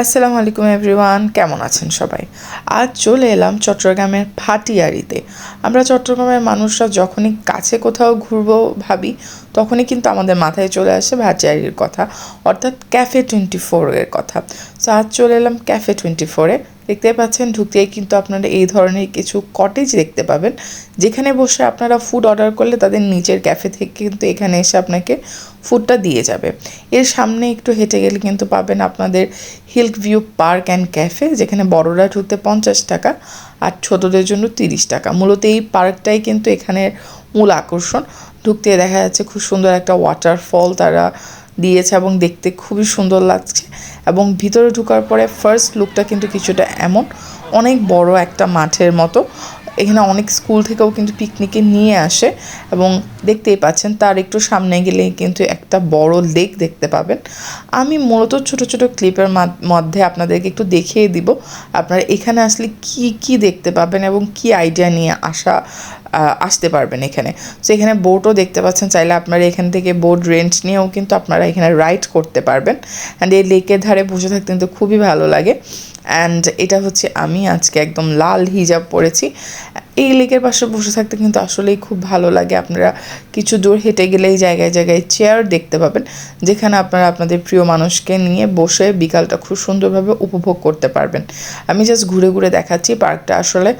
আসসালামু আলাইকুম এভরিওয়ান, কেমন আছেন সবাই? আজ চলে এলাম চট্টগ্রামের ফাটিয়ারিতে। আমরা চট্টগ্রামের মানুষরা যখনই কাছে কোথাও ঘুরবো ভাবি, তখনই কিন্তু আমাদের মাথায় চলে আসে ভাটিয়ারির কথা, অর্থাৎ ক্যাফে টোয়েন্টি ফোরের কথা। সো আজ চলে এলাম ক্যাফে টোয়েন্টি ফোরে দেখতে পাচ্ছেন, ঢুকতেই কিন্তু আপনারা এই ধরনের কিছু কটেজ দেখতে পাবেন। যেখানে বসে আপনারা ফুড অর্ডার করলে তাদের নিচের ক্যাফে থেকে কিন্তু এখানে এসে আপনাকে ফুডটা দিয়ে যাবে। এর সামনে একটু হেঁটে গেলে কিন্তু পাবেন আপনাদের hill view park and cafe যেখানে বড়রা ঢুকতে পঞ্চাশ টাকা আর ছোটদের জন্য তিরিশ টাকা। মূলত এই পার্কটাই কিন্তু এখানের মূল আকর্ষণ। ঢুকতে দেখা যাচ্ছে খুব সুন্দর একটা ওয়াটারফল তারা দিয়েছে এবং দেখতে খুবই সুন্দর লাগছে। এবং ভিতরে ঢুকার পরে ফার্স্ট লুকটা কিন্তু কিছুটা এমন অনেক বড় একটা মাঠের মতো। এখানে অনেক স্কুল থেকেও কিন্তু পিকনিকে নিয়ে আসে এবং দেখতেই পাচ্ছেন তার একটু সামনে গেলেই কিন্তু একটা বড় লেক দেখতে পাবেন। আমি মূলত ছোট ছোট ক্লিপের মধ্যে আপনাদেরকে একটু দেখিয়ে দিব আপনারা এখানে আসলে কি কি দেখতে পাবেন এবং কি আইডিয়া নিয়ে আসা আসতে পারবেন এখানে। সো এখানে বোটও দেখতে পাচ্ছেন, চাইলে আপনারা এখান থেকে বোট রেন্ট নিয়েও কিন্তু আপনারা এখানে রাইড করতে পারবেন। অ্যান্ড এই লেকের ধারে বসে থাকতে কিন্তু খুবই ভালো লাগে। অ্যান্ড এটা হচ্ছে আমি আজকে একদম লাল হিজাব পরেছি। এই লেকের পাশে বসে থাকতে কিন্তু আসলেই খুব ভালো লাগে। আপনারা কিছু দূর হেঁটে গেলেই জায়গায় জায়গায় চেয়ার দেখতে পাবেন, যেখানে আপনারা আপনাদের প্রিয় মানুষকে নিয়ে বসে বিকালটা খুব সুন্দরভাবে উপভোগ করতে পারবেন। আমি জাস্ট ঘুরে ঘুরে দেখাচ্ছি পার্কটা আসলে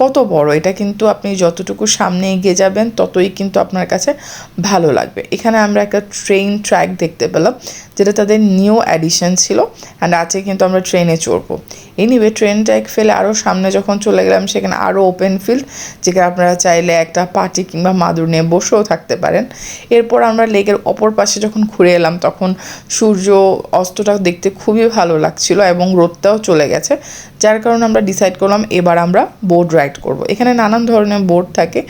কত বড়। এটা কিন্তু আপনি যতটুকু সামনে এগিয়ে যাবেন, ততই কিন্তু আপনার কাছে ভালো লাগবে। এখানে আমরা একটা ট্রেন ট্র্যাক দেখতে পেলাম, যেটা তাদের নিউ অ্যাডিশন ছিল অ্যান্ড আজকে কিন্তু আমরা ট্রেনে চড়বো। এনিওয়ে ট্রেন ট্র্যাক ফেলে আরও সামনে যখন চলে গেলাম, সেখানে আরও ওপেন ফিল্ড যেখানে আপনারা চাইলে একটা পার্টি কিংবা মাদুর নিয়ে বসেও থাকতে পারেন। এরপর আমরা লেকের অপর পাশে যখন ঘুরে এলাম, তখন সূর্য অস্তটা দেখতে খুবই ভালো লাগছিল এবং রোদটাও চলে গেছে। যার কারণে আমরা ডিসাইড করলাম এবার আমরা বোর্ড রাইড করব। এখানে নানান ধরনের বোর্ড থাকে।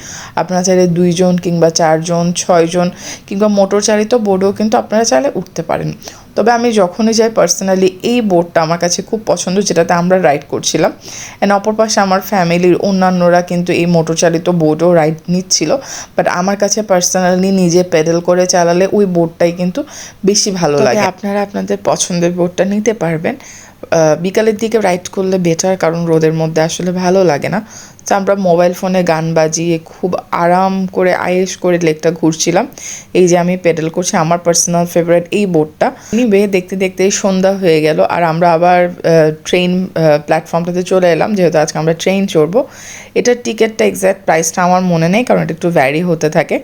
আপনারা চাইলে দুইজন কিংবা চারজন, ছয়জন কিংবা মোটর চালিত বোর্ডেও কিন্তু আপনারা চাইলে উঠতে পারেন। তবে আমি যখনই যাই পার্সোনালি এই বোর্ডটা আমার কাছে খুব পছন্দ যেটাতে আমরা রাইড করছিলাম। অ্যান্ড অপর পাশে আমার ফ্যামিলির অন্যান্যরা কিন্তু এই মোটর চালিত বোর্ডও রাইড নিচ্ছিল। বাট আমার কাছে পার্সোনালি নিজে প্যাডেল করে চালালে ওই বোর্ডটাই কিন্তু বেশি ভালো লাগে। আপনারা আপনাদের পছন্দের বোর্ডটা নিতে পারবেন। বিকালের দিকে রাইড করলে বেটার কারণ রোদের মধ্যে আসলে ভালো লাগে না। তো আমরা মোবাইল ফোনে গান বাজিয়ে খুব আরাম করে আয়েস করে লেকটা ঘুরছিলাম। এই যে আমি পেডেল করছি, আমার পার্সোনাল ফেভারিট এই বোটটা নিবে দেখতে দেখতে সন্ধ্যা হয়ে গেল আর আমরা আবার ট্রেন প্ল্যাটফর্মটাতে চলে এলাম। যেহেতু আজকে আমরা ট্রেন চড়বো, এটার টিকিটটা এক্স্যাক্ট প্রাইসটা আমার মনে নেই, কারণ এটা একটু ভ্যারি হতে থাকে।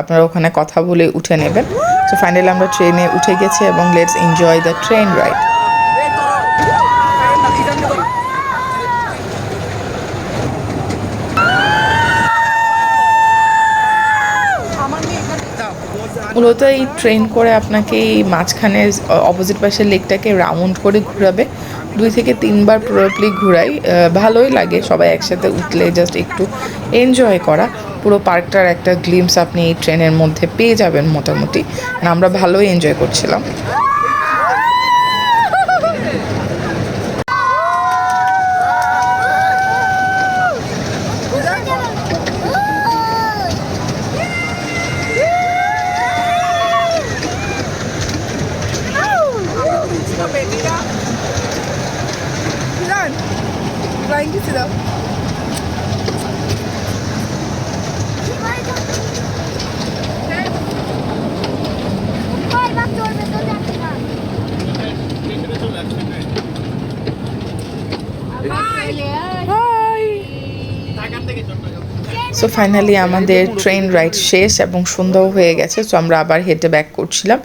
আপনারা ওখানে কথা বলে উঠে নেবেন। তো ফাইনালি আমরা ট্রেনে উঠে গেছি এবং let's enjoy the train ride মূলত এই ট্রেন করে আপনাকে এই মাঝখানে অপোজিট পাশের লেকটাকে রাউন্ড করে ঘুরাবে। দুই থেকে তিনবার প্রোপলি ঘুরাই। ভালোই লাগে সবাই একসাথে উঠলে জাস্ট একটু এনজয় করা। পুরো পার্কটার একটা গ্লিমস আপনি এই ট্রেনের মধ্যে পেয়ে যাবেন মোটামুটি। আমরা ভালোই এনজয় করছিলাম। Flying কিছু দাও সো ফাইনালি আমাদের ট্রেন রাইড শেষ এবং সন্ধ্যাও হয়ে গেছে সো আমরা আবার হেঁটে ব্যাক করছিলাম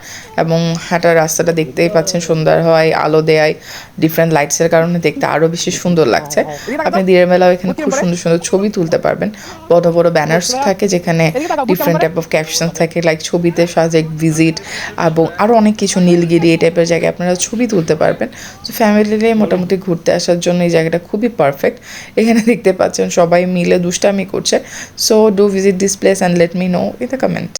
এবং হাঁটার রাস্তাটা দেখতেই পাচ্ছেন সুন্দর হয়, আলো দেয় ডিফারেন্ট লাইটসের কারণে দেখতে আরও বেশি সুন্দর লাগছে। আপনি দিনের বেলাও এখানে খুব সুন্দর সুন্দর ছবি তুলতে পারবেন। বড় বড় ব্যানার্স থাকে যেখানে ডিফারেন্ট টাইপ অফ ক্যাপশন থাকে লাইক ছবিতে সাজে ভিজিট এবং আরও অনেক কিছু নীলগিরি এই টাইপের জায়গায় আপনারা ছবি তুলতে পারবেন। তো ফ্যামিলি নিয়ে মোটামুটি ঘুরতে আসার জন্য এই জায়গাটা খুবই পারফেক্ট এখানে দেখতে পাচ্ছেন সবাই মিলে দুষ্টামি করছে। So do visit this place and let me know in the comment.